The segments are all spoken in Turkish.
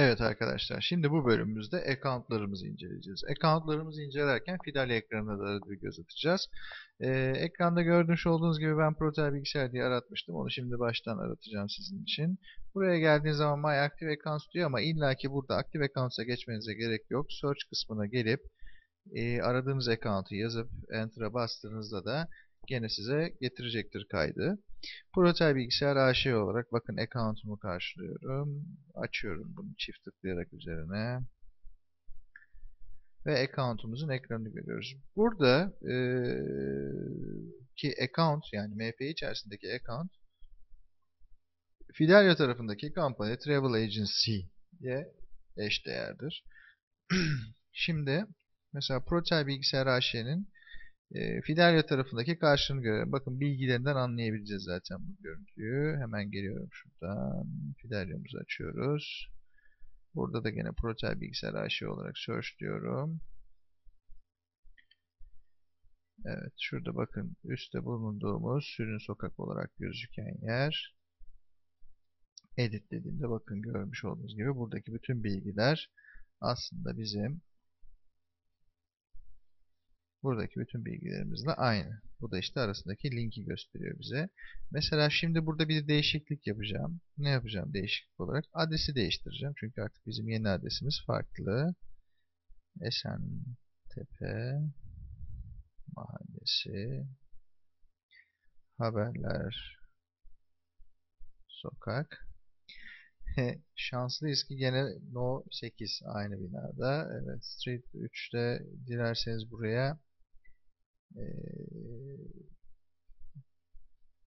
Evet arkadaşlar, şimdi bu bölümümüzde accountlarımızı inceleyeceğiz. Accountlarımızı incelerken Fidelio ekranına da bir göz atacağız. Ee, ekranda gördüğünüz olduğunuz gibi ben Protel Bilgisayar diye aratmıştım. Onu şimdi baştan aratacağım sizin için. Buraya geldiğiniz zaman My Active Accounts diyor ama illaki burada Active Accounts'a geçmenize gerek yok. Search kısmına gelip e, aradığınız account'u yazıp Enter'a bastığınızda da gene size getirecektir kaydı. Protel bilgisayar AŞ olarak bakın account'umu karşılıyorum. Açıyorum bunu çift tıklayarak üzerine. Ve account'umuzun ekranını görüyoruz. Burada e, ki account yani MP içerisindeki account Fidelio tarafındaki company Travel Agency'ye eşdeğerdir. Şimdi mesela Protel Bilgisayar AŞ'nin e, Fidelio tarafındaki karşılığını görelim. Bakın bilgilerinden anlayabileceğiz zaten bu görüntüyü. Hemen geliyorum şuradan. Fidelio'muzu açıyoruz. Burada da gene Protel Bilgisayar AŞ olarak search diyorum. Evet şurada bakın üstte bulunduğumuz Sürün Sokak olarak gözüken yer. Edit dediğimde bakın görmüş olduğunuz gibi buradaki bütün bilgiler aslında bizim buradaki bütün bilgilerimizle aynı. Bu da işte arasındaki linki gösteriyor bize. Mesela şimdi burada bir değişiklik yapacağım. Ne yapacağım değişiklik olarak? Adresi değiştireceğim. Çünkü artık bizim yeni adresimiz farklı. Esentepe Mahallesi Haberler Sokak Şanslıyız ki gene No 8 aynı binada. Evet Street 3'te dilerseniz buraya ee,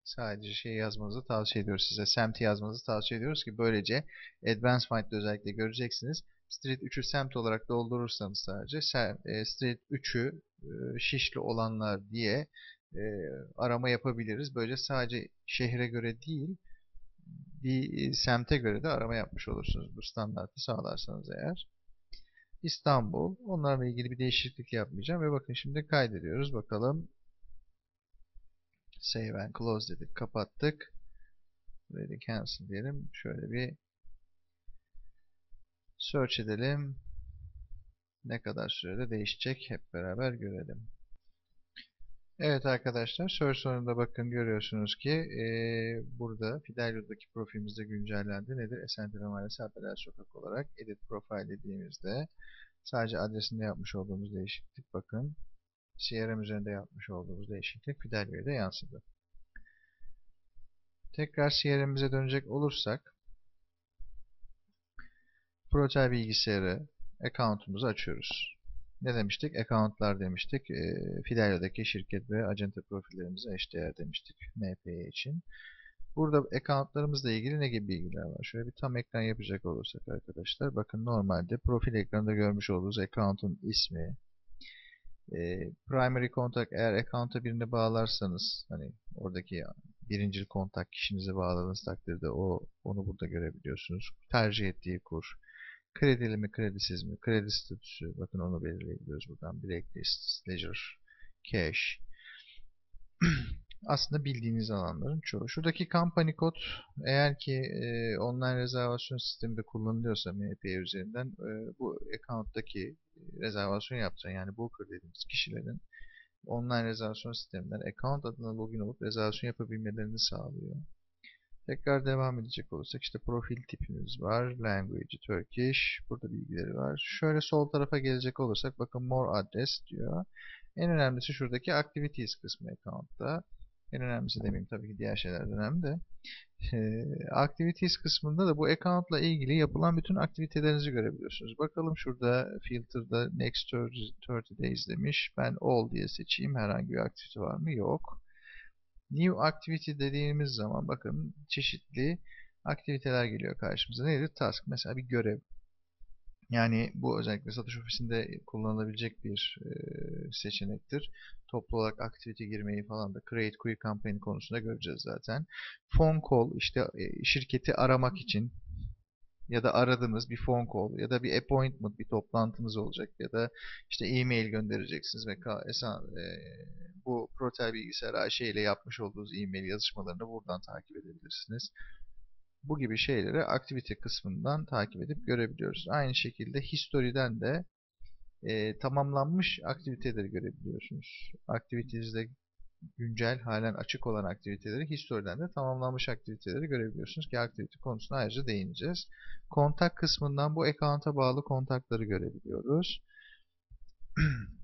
sadece şey yazmanızı tavsiye ediyoruz size. Semti yazmanızı tavsiye ediyoruz ki böylece Advanced Find'de özellikle göreceksiniz. Street 3'ü semt olarak doldurursanız sadece e, Street 3'ü e, Şişli olanlar diye e, arama yapabiliriz. Böylece sadece şehre göre değil bir semte göre de arama yapmış olursunuz. Bu standartı sağlarsanız eğer. İstanbul. Onlarla ilgili bir değişiklik yapmayacağım. Ve bakın şimdi kaydediyoruz. Bakalım. Save and close dedik. Kapattık. Burayı da cancel diyelim. Şöyle bir search edelim. Ne kadar sürede değişecek hep beraber görelim. Evet arkadaşlar, search sonunda bakın görüyorsunuz ki e, burada Fidelio'daki profilimizde güncellendi. Nedir? Esentepe Mahallesi Haberler Sokak olarak edit profile dediğimizde sadece adresinde yapmış olduğumuz değişiklik bakın CRM üzerinde yapmış olduğumuz değişiklik Fidelio'ya da yansıdı. Tekrar CRM'imize dönecek olursak Protel bilgisayarı account'umuzu açıyoruz. Ne demiştik? Account'lar demiştik. E, Fidelio'daki şirket ve acente profillerimize eşdeğer demiştik MPE için. Burada accountlarımızla ilgili ne gibi bilgiler var? Şöyle bir tam ekran yapacak olursak arkadaşlar. Bakın normalde profil ekranında görmüş olduğunuz account'un ismi, e, primary contact eğer account'a birini bağlarsanız hani oradaki birinci kontak kişinizi bağladığınız takdirde o onu burada görebiliyorsunuz. Tercih ettiği kur, Kredili mi, kredisiz mi? Kredi statüsü. Bakın onu belirleyebiliyoruz buradan. Blacklist, Ledger, Cash. Aslında bildiğiniz alanların çoğu. Şuradaki company kod eğer ki e, online rezervasyon sisteminde kullanılıyorsa MPA üzerinden e, bu account'taki rezervasyon yaptıran yani broker dediğimiz kişilerin online rezervasyon sisteminden account adına login olup rezervasyon yapabilmelerini sağlıyor. Tekrar devam edecek olursak işte profil tipimiz var. Language Turkish. Burada bilgileri var. Şöyle sol tarafa gelecek olursak bakın more address diyor. En önemlisi şuradaki activities kısmı account'ta. En önemlisi demeyeyim tabii ki diğer şeyler önemli de. activities kısmında da bu account'la ilgili yapılan bütün aktivitelerinizi görebiliyorsunuz. Bakalım şurada filter'da next 30 days demiş. Ben all diye seçeyim. Herhangi bir aktivite var mı? Yok. New Activity dediğimiz zaman bakın çeşitli aktiviteler geliyor karşımıza. Nedir? Task. Mesela bir görev. Yani bu özellikle satış ofisinde kullanılabilecek bir e, seçenektir. Toplu olarak aktivite girmeyi falan da Create Query Campaign konusunda göreceğiz zaten. Phone call işte e, şirketi aramak için ya da aradığınız bir phone call ya da bir appointment bir toplantınız olacak ya da işte e-mail göndereceksiniz ve e, bu Protel bilgisayar AŞ ile yapmış olduğunuz e-mail yazışmalarını buradan takip edebilirsiniz. bu gibi şeyleri aktivite kısmından takip edip görebiliyoruz. Aynı şekilde history'den de e, tamamlanmış aktiviteleri görebiliyorsunuz. Aktivitenizde güncel, halen açık olan aktiviteleri, history'den de tamamlanmış aktiviteleri görebiliyorsunuz ki aktivite konusuna ayrıca değineceğiz. Kontak kısmından bu account'a bağlı kontakları görebiliyoruz.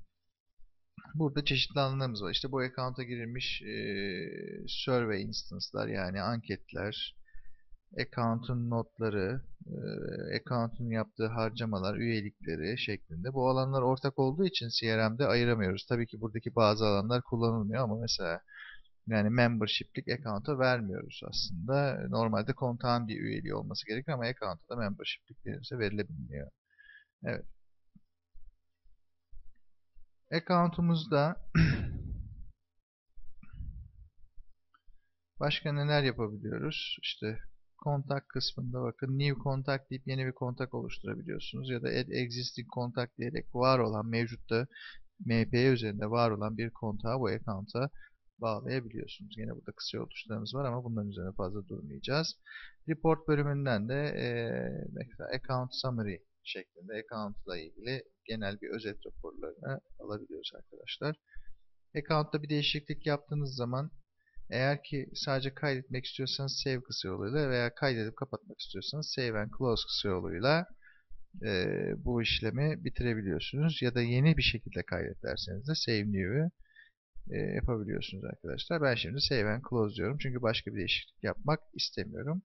Burada çeşitli alanlarımız var. İşte bu account'a girilmiş e, survey instance'lar yani anketler, account'un notları, e, account'un yaptığı harcamalar, üyelikleri şeklinde. Bu alanlar ortak olduğu için CRM'de ayıramıyoruz. Tabii ki buradaki bazı alanlar kullanılmıyor ama mesela yani membership'lik account'a vermiyoruz aslında. Normalde kontağın bir üyeliği olması gerekir ama account'a da membership'lik verilirse verilebiliyor. Evet. Account'umuzda başka neler yapabiliyoruz? İşte kontak kısmında bakın new contact deyip yeni bir kontak oluşturabiliyorsunuz ya da add existing contact diyerek var olan mevcutta MP üzerinde var olan bir kontağı bu account'a bağlayabiliyorsunuz. Yine burada kısa yol tuşlarımız var ama bunların üzerine fazla durmayacağız. Report bölümünden de e, mesela account summary şeklinde account ilgili genel bir özet raporlarını alabiliyoruz arkadaşlar. Account'ta bir değişiklik yaptığınız zaman eğer ki sadece kaydetmek istiyorsanız save kısa yoluyla veya kaydedip kapatmak istiyorsanız save and close kısa yoluyla e, bu işlemi bitirebiliyorsunuz. Ya da yeni bir şekilde kaydet derseniz de save new'ü e, yapabiliyorsunuz arkadaşlar. Ben şimdi save and close diyorum. Çünkü başka bir değişiklik yapmak istemiyorum.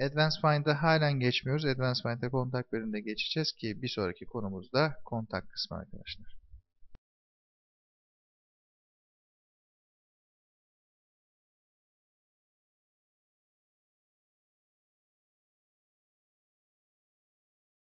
Advanced Find'a halen geçmiyoruz. Advanced Find'a kontak bölümünde geçeceğiz ki bir sonraki konumuzda kontak kısmı arkadaşlar.